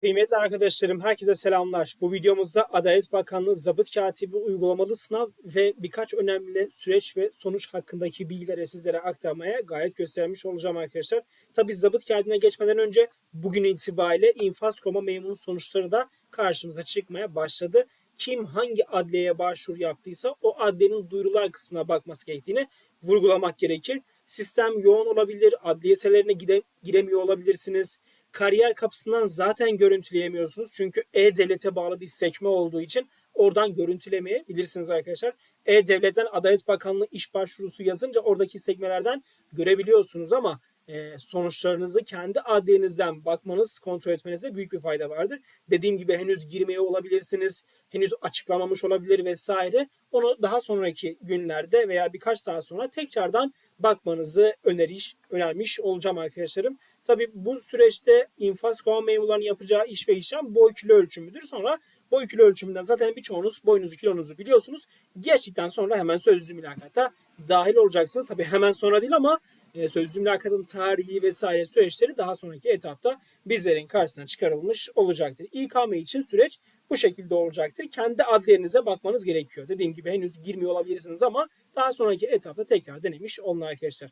Kıymetli arkadaşlarım, herkese selamlar. Bu videomuzda Adalet Bakanlığı Zabıt Katibi uygulamalı sınav ve birkaç önemli süreç ve sonuç hakkındaki bilgileri sizlere aktarmaya gayet göstermiş olacağım arkadaşlar. Tabi Zabıt Katibi'ne geçmeden önce bugün itibariyle infaz koma memuru sonuçları da karşımıza çıkmaya başladı. Kim hangi adliyeye başvuru yaptıysa o adliyenin duyurular kısmına bakması gerektiğini vurgulamak gerekir. Sistem yoğun olabilir, adliyeselerine gide, giremiyor olabilirsiniz kariyer kapısından zaten görüntüleyemiyorsunuz. Çünkü E-Devlet'e bağlı bir sekme olduğu için oradan görüntülemeyebilirsiniz arkadaşlar. E-Devlet'ten Adalet Bakanlığı iş başvurusu yazınca oradaki sekmelerden görebiliyorsunuz ama e, sonuçlarınızı kendi adliyenizden bakmanız, kontrol etmenizde büyük bir fayda vardır. Dediğim gibi henüz girmeye olabilirsiniz, henüz açıklamamış olabilir vesaire. Onu daha sonraki günlerde veya birkaç saat sonra tekrardan bakmanızı öneriş, önermiş olacağım arkadaşlarım. Tabi bu süreçte infaz kovan memurlarının yapacağı iş ve işlem boy kilo ölçümüdür. Sonra boy kilo ölçümünden zaten birçoğunuz boyunuzu kilonuzu biliyorsunuz. Geçtikten sonra hemen sözlü mülakata dahil olacaksınız. Tabi hemen sonra değil ama e, sözlü mülakatın tarihi vesaire süreçleri daha sonraki etapta bizlerin karşısına çıkarılmış olacaktır. İKM için süreç bu şekilde olacaktır. Kendi adliyenize bakmanız gerekiyor. Dediğim gibi henüz girmiyor olabilirsiniz ama daha sonraki etapta tekrar denemiş olun arkadaşlar.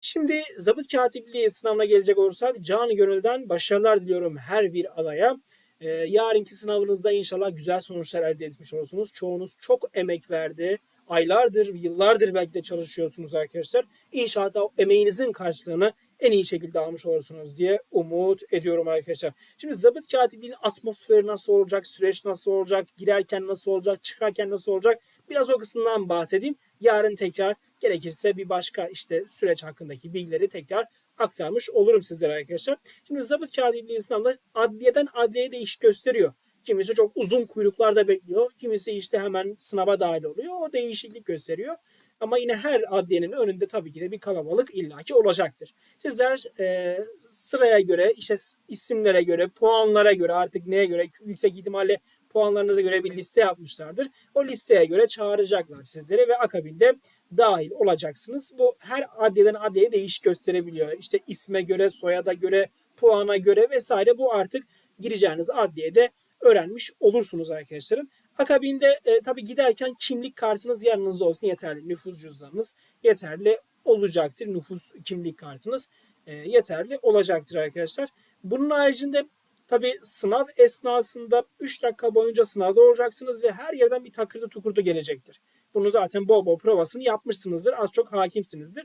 Şimdi zabıt katipliği sınavına gelecek olursak canı gönülden başarılar diliyorum her bir adaya. Ee, yarınki sınavınızda inşallah güzel sonuçlar elde etmiş olursunuz. Çoğunuz çok emek verdi. Aylardır, yıllardır belki de çalışıyorsunuz arkadaşlar. İnşallah emeğinizin karşılığını en iyi şekilde almış olursunuz diye umut ediyorum arkadaşlar. Şimdi zabıt katipliğinin atmosferi nasıl olacak, süreç nasıl olacak, girerken nasıl olacak, çıkarken nasıl olacak biraz o kısımdan bahsedeyim. Yarın tekrar Gerekirse bir başka işte süreç hakkındaki bilgileri tekrar aktarmış olurum sizlere arkadaşlar. Şimdi zabıt katipliği sınavında adliyeden adliyeye değiş gösteriyor. Kimisi çok uzun kuyruklarda bekliyor. Kimisi işte hemen sınava dahil oluyor. O değişiklik gösteriyor. Ama yine her adliyenin önünde tabii ki de bir kalabalık illaki olacaktır. Sizler e, sıraya göre, işte isimlere göre, puanlara göre artık neye göre yüksek ihtimalle puanlarınıza göre bir liste yapmışlardır. O listeye göre çağıracaklar sizlere ve akabinde dahil olacaksınız. Bu her adliyeden adliyeye değiş gösterebiliyor. İşte isme göre, soyada göre, puana göre vesaire bu artık gireceğiniz adliyede öğrenmiş olursunuz arkadaşlarım. Akabinde e, tabii giderken kimlik kartınız yanınızda olsun yeterli. Nüfus cüzdanınız yeterli olacaktır. Nüfus kimlik kartınız e, yeterli olacaktır arkadaşlar. Bunun haricinde tabii sınav esnasında 3 dakika boyunca sınavda olacaksınız ve her yerden bir takırdı tukurdu gelecektir. Bunu zaten bol bol provasını yapmışsınızdır. Az çok hakimsinizdir.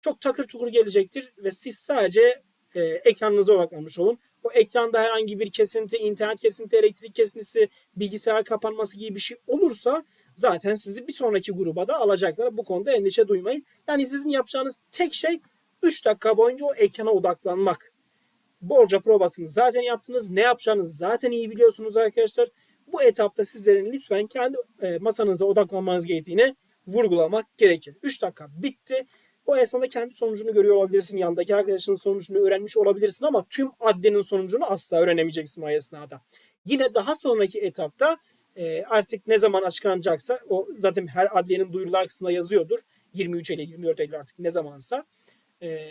Çok takır tukur gelecektir ve siz sadece e, ekranınıza odaklanmış olun. O ekranda herhangi bir kesinti, internet kesinti, elektrik kesintisi, bilgisayar kapanması gibi bir şey olursa zaten sizi bir sonraki gruba da alacaklar. Bu konuda endişe duymayın. Yani sizin yapacağınız tek şey 3 dakika boyunca o ekrana odaklanmak. Bolca provasını zaten yaptınız. Ne yapacağınızı zaten iyi biliyorsunuz arkadaşlar bu etapta sizlerin lütfen kendi e, masanıza odaklanmanız gerektiğini vurgulamak gerekir. 3 dakika bitti. O esnada kendi sonucunu görüyor olabilirsin. Yandaki arkadaşının sonucunu öğrenmiş olabilirsin ama tüm addenin sonucunu asla öğrenemeyeceksin o esnada. Yine daha sonraki etapta e, artık ne zaman açıklanacaksa o zaten her adliyenin duyurular kısmında yazıyordur. 23 Eylül, 24 Eylül artık ne zamansa. E,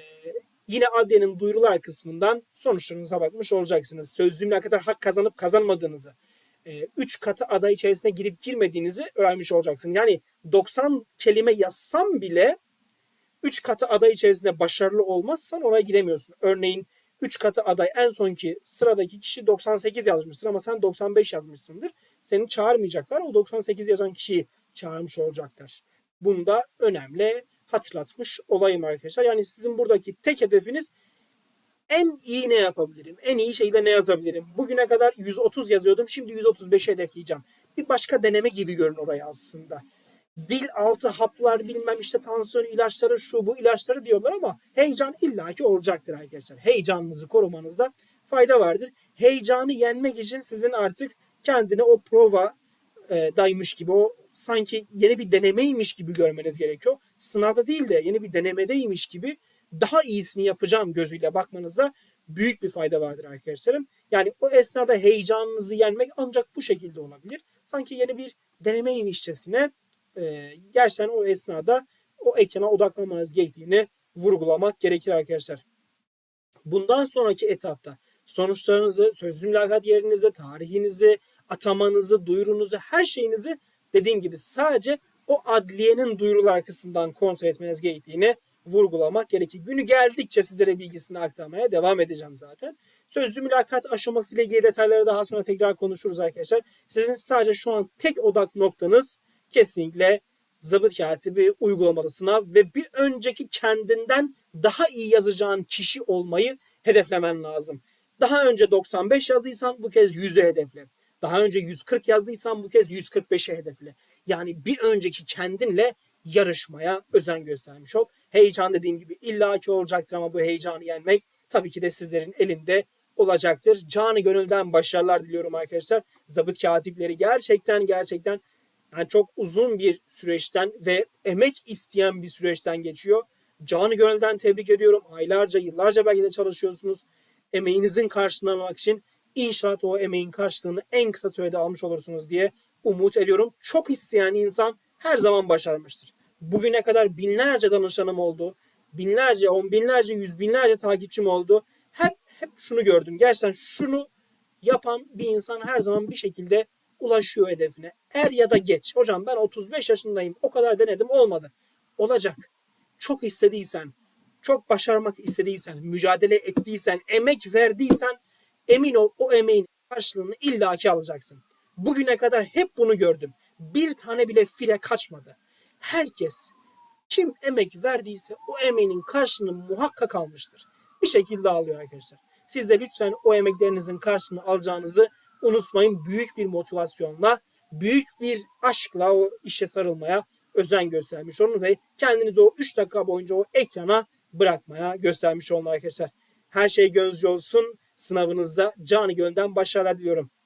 yine adliyenin duyurular kısmından sonuçlarınıza bakmış olacaksınız. Sözlü mülakata hak kazanıp kazanmadığınızı, 3 e, katı aday içerisine girip girmediğinizi öğrenmiş olacaksın. Yani 90 kelime yazsam bile 3 katı aday içerisinde başarılı olmazsan oraya giremiyorsun. Örneğin 3 katı aday en sonki sıradaki kişi 98 yazmışsın ama sen 95 yazmışsındır. Seni çağırmayacaklar. O 98 yazan kişiyi çağırmış olacaklar. Bunda önemli hatırlatmış olayım arkadaşlar. Yani sizin buradaki tek hedefiniz en iyi ne yapabilirim? En iyi şeyle ne yazabilirim? Bugüne kadar 130 yazıyordum. Şimdi 135 hedefleyeceğim. Bir başka deneme gibi görün orayı aslında. Dil altı haplar bilmem işte tansiyon ilaçları şu bu ilaçları diyorlar ama heyecan illaki olacaktır arkadaşlar. Heyecanınızı korumanızda fayda vardır. Heyecanı yenmek için sizin artık kendine o prova e, daymış gibi o sanki yeni bir denemeymiş gibi görmeniz gerekiyor. Sınavda değil de yeni bir denemedeymiş gibi daha iyisini yapacağım gözüyle bakmanızda büyük bir fayda vardır arkadaşlarım. Yani o esnada heyecanınızı yenmek ancak bu şekilde olabilir. Sanki yeni bir denemeymişçesine e, gerçekten o esnada o ekrana odaklanmanız gerektiğini vurgulamak gerekir arkadaşlar. Bundan sonraki etapta sonuçlarınızı, sözlü mülakat yerinizi, tarihinizi, atamanızı, duyurunuzu, her şeyinizi dediğim gibi sadece o adliyenin duyurular kısmından kontrol etmeniz gerektiğini vurgulamak gerekir. Günü geldikçe sizlere bilgisini aktarmaya devam edeceğim zaten. Sözlü mülakat aşaması ile ilgili detayları daha sonra tekrar konuşuruz arkadaşlar. Sizin sadece şu an tek odak noktanız kesinlikle zabıt katibi uygulamalı sınav ve bir önceki kendinden daha iyi yazacağın kişi olmayı hedeflemen lazım. Daha önce 95 yazdıysan bu kez 100'ü hedefle. Daha önce 140 yazdıysan bu kez 145'e hedefle. Yani bir önceki kendinle yarışmaya özen göstermiş ol. Heyecan dediğim gibi illaki olacaktır ama bu heyecanı yenmek tabii ki de sizlerin elinde olacaktır. Canı gönülden başarılar diliyorum arkadaşlar. Zabıt katipleri gerçekten gerçekten yani çok uzun bir süreçten ve emek isteyen bir süreçten geçiyor. Canı gönülden tebrik ediyorum. Aylarca, yıllarca belki de çalışıyorsunuz. Emeğinizin karşılığını almak için inşallah o emeğin karşılığını en kısa sürede almış olursunuz diye umut ediyorum. Çok isteyen insan her zaman başarmıştır. Bugüne kadar binlerce danışanım oldu. Binlerce, on binlerce, yüz binlerce takipçim oldu. Hep hep şunu gördüm. Gerçekten şunu yapan bir insan her zaman bir şekilde ulaşıyor hedefine. Er ya da geç. Hocam ben 35 yaşındayım. O kadar denedim olmadı. Olacak. Çok istediysen, çok başarmak istediysen, mücadele ettiysen, emek verdiysen emin ol o emeğin karşılığını illaki alacaksın. Bugüne kadar hep bunu gördüm. Bir tane bile file kaçmadı. Herkes kim emek verdiyse o emeğinin karşılığını muhakkak almıştır. Bir şekilde alıyor arkadaşlar. Siz de lütfen o emeklerinizin karşılığını alacağınızı unutmayın. Büyük bir motivasyonla, büyük bir aşkla o işe sarılmaya özen göstermiş olun ve kendinizi o 3 dakika boyunca o ekrana bırakmaya göstermiş olun arkadaşlar. Her şey gönlünüzce olsun. Sınavınızda canı gönülden başarılar diliyorum.